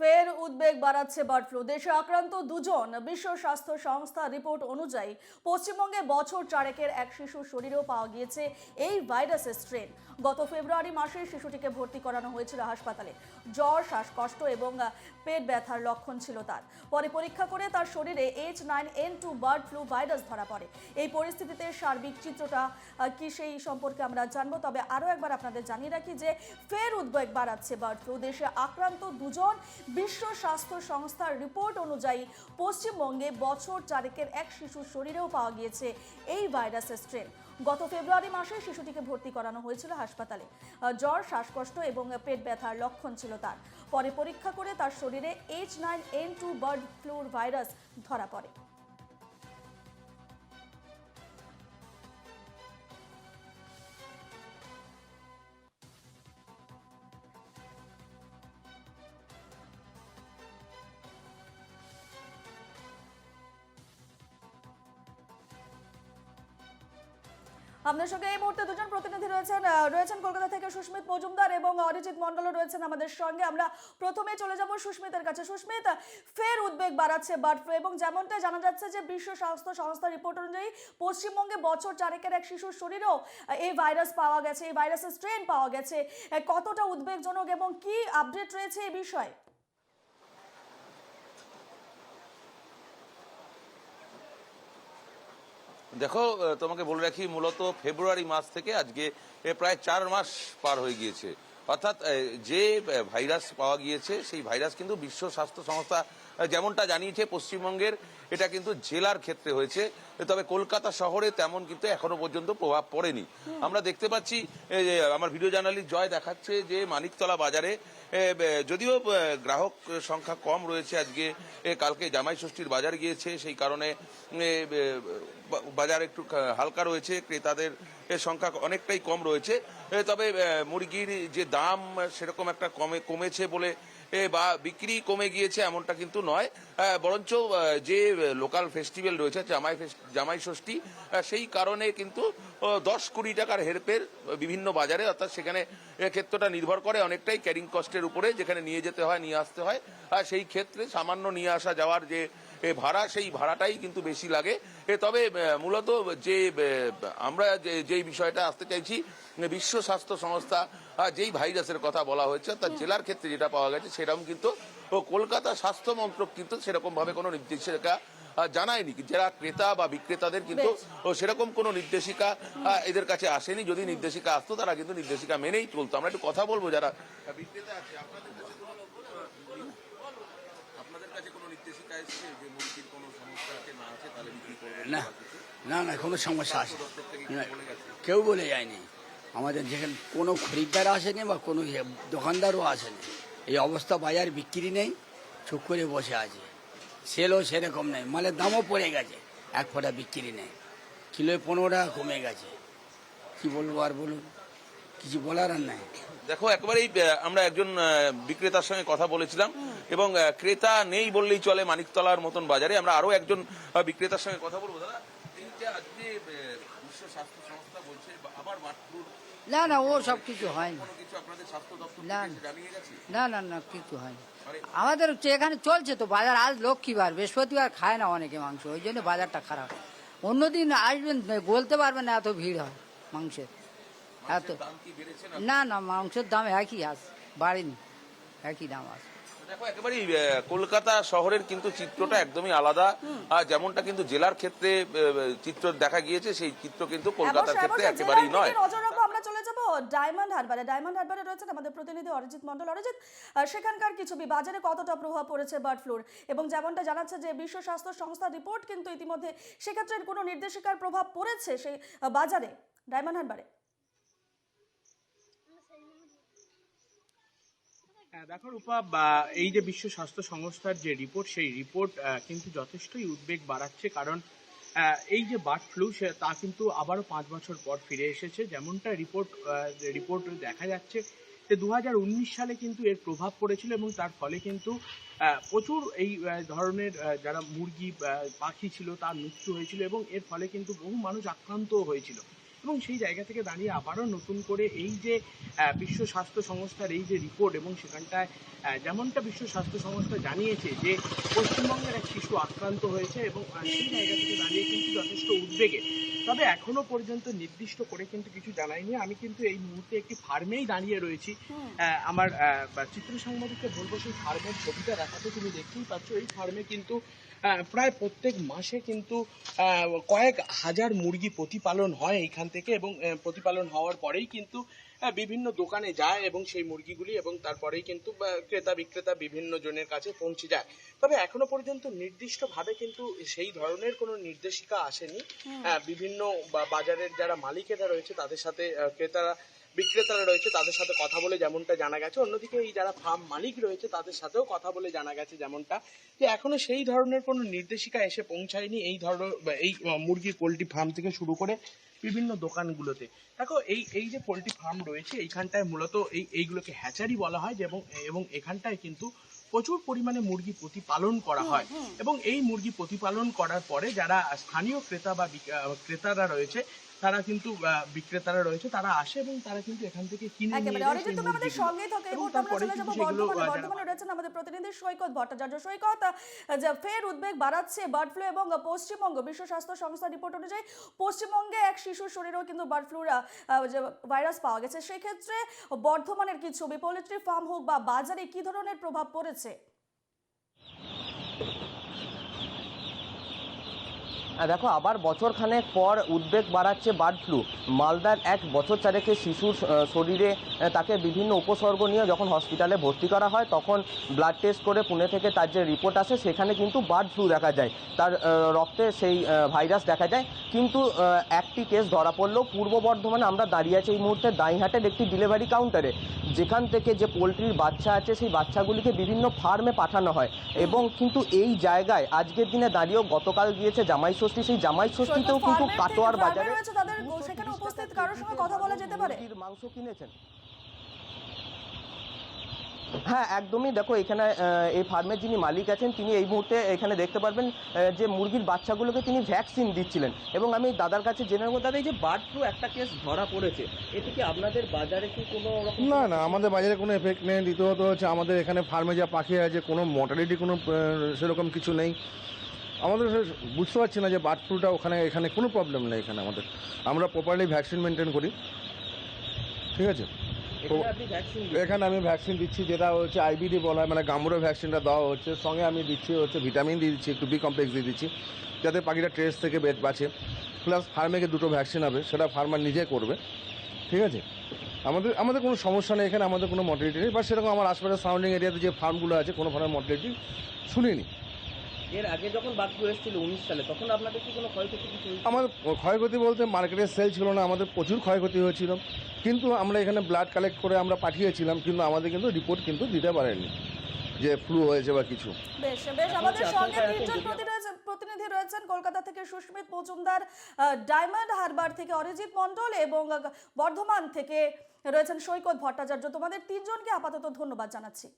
ফের উদ্বেগ বাড়াচ্ছে বার্ড ফ্লু। দেশে আক্রান্ত দুজন বিশ্ব স্বাস্থ্য সংস্থা রিপোর্ট অনুযায়ী পশ্চিমবঙ্গে বছর চারেকের এক শিশুর শরীরেও পাওয়া গিয়েছে এই ভাইরাসের স্ট্রেন। গত ফেব্রুয়ারি মাসে শিশুটিকে ভর্তি করানো হয়েছিল হাসপাতালে। জ্বর, শ্বাসকষ্ট এবং পেট ব্যথার লক্ষণ ছিল তার। পরে পরীক্ষা করে তার শরীরে H nine N two bird flu virus ধরা পড়ে। এই পরিস্থিতিতে সার্বিক চিত্রটা কি সেই সম্পর্কে আমরা জানব। তবে আরও একবার আপনাদের জানিয়ে রাখি যে ফের উদ্বেগ বাড়াচ্ছে বার্ড ফ্লু দেশে আক্রান্ত দুজন বিশ্ব স্বাস্থ্য সংস্থার রিপোর্ট অনুযায়ী পশ্চিমবঙ্গে বছর চারেকের এক শিশুর শরীরেও পাওয়া গিয়েছে এই ভাইরাসের স্ট্রেন গত ফেব্রুয়ারি মাসে শিশুটিকে ভর্তি করানো হয়েছিল হাসপাতালে। জ্বর, শ্বাসকষ্ট এবং পেট ব্যথার লক্ষণ ছিল তার। পরে পরীক্ষা করে তার শরীরে H nine N two bird floor virus ধরা পড়ে। আপনার সঙ্গে এই মুহূর্তে দুজন প্রতিনিধি রয়েছেন রয়েছেন কলকাতা থেকে সুস্মিত মজুমদার এবং অরিজিৎ মন্ডলও রয়েছেন আমাদের সঙ্গে। আমরা প্রথমে চলে যাব সুস্মিতের কাছে। সুস্মিত, ফের উদ্বেগ বাড়াচ্ছে বার্ড ফ্লু এবং যেমনটা জানা যাচ্ছে যে বিশ্ব স্বাস্থ্য সংস্থার রিপোর্ট অনুযায়ী পশ্চিমবঙ্গে বছর চারেকের এক শিশুর শরীরেও এই ভাইরাস পাওয়া গেছে, এই ভাইরাসের স্ট্রেন পাওয়া গেছে। কতটা উদ্বেগজনক এবং কি আপডেট রয়েছে এই বিষয়ে? দেখো তোমাকে বলে রাখি, মূলত ফেব্রুয়ারি মাস থেকে আজকে প্রায় চার মাস পার হয়ে গিয়েছে। অর্থাৎ যে ভাইরাস পাওয়া গিয়েছে, সেই ভাইরাস কিন্তু বিশ্ব স্বাস্থ্য সংস্থা যেমনটা জানিয়েছে পশ্চিমবঙ্গের এটা কিন্তু জেলার ক্ষেত্রে হয়েছে তবে কলকাতা শহরে তেমন কিন্তু এখনও পর্যন্ত প্রভাব পড়েনি। আমরা দেখতে পাচ্ছি আমার ভিডিও জার্নালিস্ট জয় দেখাচ্ছে যে মানিকতলা বাজারে যদিও গ্রাহক সংখ্যা কম রয়েছে আজকে কালকে জামাই ষষ্ঠীর বাজার গিয়েছে সেই কারণে বাজার একটু হালকা রয়েছে ক্রেতাদের সংখ্যা অনেকটাই কম রয়েছে। তবে মুরগির যে দাম সেরকম একটা কমে কমেছে বলে বা বিক্রি কমে গিয়েছে এমনটা কিন্তু নয়। বরঞ্চ যে লোকাল ফেস্টিভ্যাল রয়েছে, জামাই জামাই ষষ্ঠী সেই কারণে কিন্তু দশ কোটি টাকার হেরফের বিভিন্ন বাজারে, অর্থাৎ সেখানে ক্ষেত্রটা নির্ভর করে অনেকটাই ক্যারিং কস্টের উপরে, যেখানে নিয়ে যেতে হয়, নিয়ে আসতে হয়। আর সেই ক্ষেত্রে সামান্য নিয়ে আসা যাওয়ার যে ভাড়া, সেই ভাড়াটাই কিন্তু বেশি লাগে। তবে মূলত যে আমরা যে- বিষয়টা আসতে চাইছি বিশ্ব স্বাস্থ্য সংস্থা যেই ভাইরাসের কথা বলা হয়েছে তার জেলার ক্ষেত্রে যেটা পাওয়া গেছে সেরকম কিন্তু ও কলকাতা স্বাস্থ্য মন্ত্রক কিন্তু সেরকম ভাবে কোনো নির্দেশিকা জানায়নি। যারা ক্রেতা বা বিক্রেতাদের কিন্তু সেরকম কোনো নির্দেশিকা এদের কাছে আসেনি। যদি নির্দেশিকা আসতো তারা কিন্তু নির্দেশিকা মেনেই চলতো। আমরা একটু কথা বলব যারা বিক্রেতা আছে আপনাদের কাছে আপনাদের কাছে কোনো নির্দেশিকা এসেছে যে মুরগির কোনো সমস্যা না আছে তাহলে বিক্রি করবেন? না না না কোনো সমস্যা আসে কেউ বলে যায়নি। আমাদের যেখানে কোনো খরিদ্দার আসেনি বা কোনো দোকানদারও আসেনি। এই অবস্থা বাজার বিক্রি নেই, চুপ করে বসে আছে। সেলও সেরকম নেই, মালের দামও পড়ে গেছে, এক ফোঁটা বিক্রি নেই। কিলোয় পনেরো টাকা কমে গেছে। কি বলব আর বলুন? কিছু বলার আর নাই। দেখো, একবারেই আমরা একজন বিক্রেতার সঙ্গে কথা বলেছিলাম এবং ক্রেতা নেই বললেই চলে মানিকতলার মতন বাজারে। আমরা আরও একজন বিক্রেতার সঙ্গে কথা বলব। দাদা বিশ্ব স্বাস্থ্য সংস্থা বলছে বা আবার মাঠপুর না না ও সব কিছু হয়নি। না। না না না কিছু হয়নি। আমাদের হচ্ছে এখানে চলছে তো বাজার আজ লক্ষ্মীবার বৃহস্পতিবার খায় না অনেকে মাংস ওই জন্য বাজারটা খারাপ। অন্যদিন আসবেন বলতে পারবেন না এত ভিড় হয় মাংসের। এত না? না মাংসের দাম একই আছে বাড়েনি একই দাম আছে দেখো একেবারেই কলকাতা শহরের কিন্তু চিত্রটা একদমই আলাদা। আর যেমনটা কিন্তু জেলার ক্ষেত্রে চিত্র দেখা গিয়েছে সেই চিত্র কিন্তু কলকাতার ক্ষেত্রে একেবারেই নয়। আমরা চলে যাব ডায়মন্ড হারবারে ডায়মন্ড হারবারে রয়েছেন আমাদের প্রতিনিধি অরিজিৎ মন্ডল অরিজিৎ সেখানকার কিছু বাজারে কতটা প্রভাব পড়েছে বার্ড ফ্লুর এবং যেমনটা জানাচ্ছে যে বিশ্ব স্বাস্থ্য সংস্থার রিপোর্ট কিন্তু ইতিমধ্যে সেক্ষেত্রে কোনো নির্দেশিকার প্রভাব পড়েছে সেই বাজারে ডায়মন্ড হারবারে দেখো রূপা এই যে বিশ্ব স্বাস্থ্য সংস্থার যে রিপোর্ট, সেই রিপোর্ট কিন্তু যথেষ্টই উদ্বেগ বাড়াচ্ছে। কারণ এই যে বার্ড ফ্লু, সে, তা কিন্তু আবারও পাঁচ বছর পর ফিরে এসেছে। যেমনটা রিপোর্ট রিপোর্ট দেখা যাচ্ছে যে দু হাজার উনিশ সালে কিন্তু এর প্রভাব পড়েছিল এবং তার ফলে কিন্তু প্রচুর এই ধরনের যারা মুরগি পাখি ছিল, তার মৃত্যু হয়েছিল এবং এর ফলে কিন্তু বহু মানুষ আক্রান্তও হয়েছিল। এবং সেই জায়গা থেকে দাঁড়িয়ে আবারও নতুন করে এই যে বিশ্ব স্বাস্থ্য সংস্থার এই যে রিপোর্ট এবং সেখানটায় যেমনটা বিশ্ব স্বাস্থ্য সংস্থা জানিয়েছে যে পশ্চিমবঙ্গের এক শিশু আক্রান্ত হয়েছে এবং সেই জায়গা থেকে দাঁড়িয়ে কিন্তু যথেষ্ট উদ্বেগে। তবে এখনও পর্যন্ত নির্দিষ্ট করে কিন্তু কিছু জানায়নি। আমি কিন্তু এই মুহূর্তে একটি ফার্মেই দাঁড়িয়ে রয়েছি। আমার চিত্র সাংবাদিককে বলব সেই ফার্মের ছবিটা দেখাতে তুমি দেখতেই পাচ্ছ। এই ফার্মে কিন্তু প্রায় প্রত্যেক মাসে কিন্তু কয়েক হাজার মুরগি প্রতিপালন হয় এইখান থেকে এবং প্রতিপালন হওয়ার পরেই কিন্তু বিভিন্ন দোকানে যায় এবং সেই মুরগিগুলি এবং তারপরেই কিন্তু ক্রেতা বিক্রেতা বিভিন্ন জনের কাছে পৌঁছে যায়। তবে এখনও পর্যন্ত নির্দিষ্টভাবে কিন্তু সেই ধরনের কোনো নির্দেশিকা আসেনি। বিভিন্ন বা- বাজারের যারা মালিকেরা রয়েছে তাদের সাথে ক্রেতারা বিক্রেতারা রয়েছে তাদের সাথে কথা বলে যেমনটা জানা গেছে। অন্যদিকে এই যারা ফার্ম মালিক রয়েছে তাদের সাথেও কথা বলে জানা গেছে যেমনটা যে এখনও সেই ধরনের কোনো নির্দেশিকা এসে পৌঁছায়নি এই ধরনের এই মুরগির পোলট্রি ফার্ম থেকে শুরু করে বিভিন্ন দোকানগুলোতে। দেখো এই এই যে পোলট্রি ফার্ম রয়েছে এইখানটায় মূলত এই এইগুলোকে হ্যাচারি বলা হয় এবং এবং এখানটায় কিন্তু প্রচুর পরিমাণে মুরগি প্রতিপালন করা হয়। এবং এই মুরগি প্রতিপালন করার পরে যারা স্থানীয় ক্রেতা বা ক্রেতারা রয়েছে তারা কিন্তু বিক্রেতারা রয়েছে তারা আসে এবং তারা কিন্তু এখান থেকে কিনে নিয়ে যায় অরিজিৎ তুমি আমাদের। সঙ্গেই থাকো এই মুহূর্তে আমরা চলে যাব বর্ধমানে। বর্ধমানে রয়েছেন আমাদের প্রতিনিধি সৈকত ভট্টাচার্য। সৈকত যে ফের উদ্বেগ বাড়াচ্ছে বার্ড ফ্লু এবং পশ্চিমবঙ্গ। বিশ্ব স্বাস্থ্য সংস্থার রিপোর্ট অনুযায়ী পশ্চিমবঙ্গে এক শিশুর শরীরেও কিন্তু বার্ড ফ্লুর যে ভাইরাস পাওয়া গেছে। সেক্ষেত্রে বর্ধমানের কি ছবি পোলট্রি ফার্ম হোক বা বাজারে কি ধরনের প্রভাব পড়েছে? দেখো, আবার বছরখানেক পর উদ্বেগ বাড়াচ্ছে বার্ড ফ্লু। মালদার এক বছর চারেকের শিশুর শরীরে তাকে বিভিন্ন উপসর্গ নিয়ে যখন হসপিটালে ভর্তি করা হয়, তখন ব্লাড টেস্ট করে পুনে থেকে তার যে রিপোর্ট আসে, সেখানে কিন্তু বার্ড ফ্লু দেখা যায়। তার রক্তে সেই ভাইরাস দেখা যায়। কিন্তু একটি কেস ধরা পড়লেও পূর্ব বর্ধমানে আমরা দাঁড়িয়ে আছি এই মুহূর্তে দাইহাটের একটি ডেলিভারি কাউন্টারে যেখান থেকে যে পোলট্রির বাচ্চা আছে, সেই বাচ্চাগুলিকে বিভিন্ন ফার্মে পাঠানো হয়। এবং কিন্তু এই জায়গায় আজকের দিনে দাঁড়িয়েও গতকাল গিয়েছে জামাই ষষ্ঠী সেই জামাই ষষ্ঠীতেও কিন্তু কাটোয়ার বাজারে রয়েছে তাদের সেখানে উপস্থিত কারোর সঙ্গে কথা বলা যেতে পারে? মাংস কিনেছেন। হ্যাঁ একদমই দেখো এখানে এই ফার্মের যিনি মালিক আছেন তিনি এই মুহূর্তে এখানে দেখতে পারবেন যে মুরগির বাচ্চাগুলোকে তিনি ভ্যাকসিন দিচ্ছিলেন। এবং আমি দাদার কাছে জেনে নেব দাদা এই যে বার্ড ফ্লু একটা কেস ধরা পড়েছে এতে কি আপনাদের বাজারে কি কোনো রকম না না আমাদের বাজারে কোনো এফেক্ট নেই দ্বিতীয়ত হচ্ছে আমাদের এখানে ফার্মে যা পাখি আছে কোনো মর্টালিটি কোনো সেরকম কিছু নেই। আমাদের বুঝতে পারছি না যে বার্ড ফ্লুটা ওখানে এখানে কোনো প্রবলেম নেই এখানে আমাদের। আমরা প্রপারলি ভ্যাকসিন মেনটেন করি। ঠিক আছে? এখানে এখানে আমি ভ্যাকসিন দিচ্ছি যেটা হচ্ছে আইবিডি বলা হয় মানে গাম্বুরো ভ্যাকসিনটা দেওয়া হচ্ছে। সঙ্গে আমি দিচ্ছি হচ্ছে ভিটামিন দিয়ে দিচ্ছি একটু বি কমপ্লেক্স দিয়ে দিচ্ছি যাতে পাখিটা ট্রেস থেকে বেড বাঁচে। প্লাস ফার্মেকে দুটো ভ্যাকসিন হবে সেটা ফার্মার নিজে করবে। ঠিক আছে? আমাদের আমাদের কোনো সমস্যা নেই এখানে আমাদের কোনো মর্টিলিটি নেই। বা সেরকম আমার আশপাশের সারাউন্ডিং এরিয়াতে যে ফার্মগুলো আছে কোনো ফার্মের মর্টিলিটি শুনিনি। এর আগে যখন ফ্লু এসেছিল উনিশ সালে তখন আপনাদের কি কোনো ক্ষয়ক্ষতি কিছু আমাদের ক্ষয়ক্ষতি বলতে মার্কেটের সেল ছিল না আমাদের প্রচুর ক্ষয়ক্ষতি হয়েছিল। কিন্তু আমরা এখানে ব্লাড কালেক্ট করে আমরা পাঠিয়েছিলাম কিন্তু আমাদের কিন্তু রিপোর্ট কিন্তু দিতে পারেনি যে ফ্লু হয়েছে বা কিছু। বেশ বেশ আমাদের সঙ্গে তিনজন যদি- প্রতি রয়েছে- প্রতিনিধি রয়েছেন কলকাতা থেকে সুস্মিত মজুমদার ডায়মন্ড হারবার থেকে অরিজিৎ মণ্ডল এবং বর্ধমান থেকে রয়েছেন সৈকত ভট্টাচার্য। তোমাদের তিনজনকে আপাতত ধন্যবাদ জানাচ্ছি।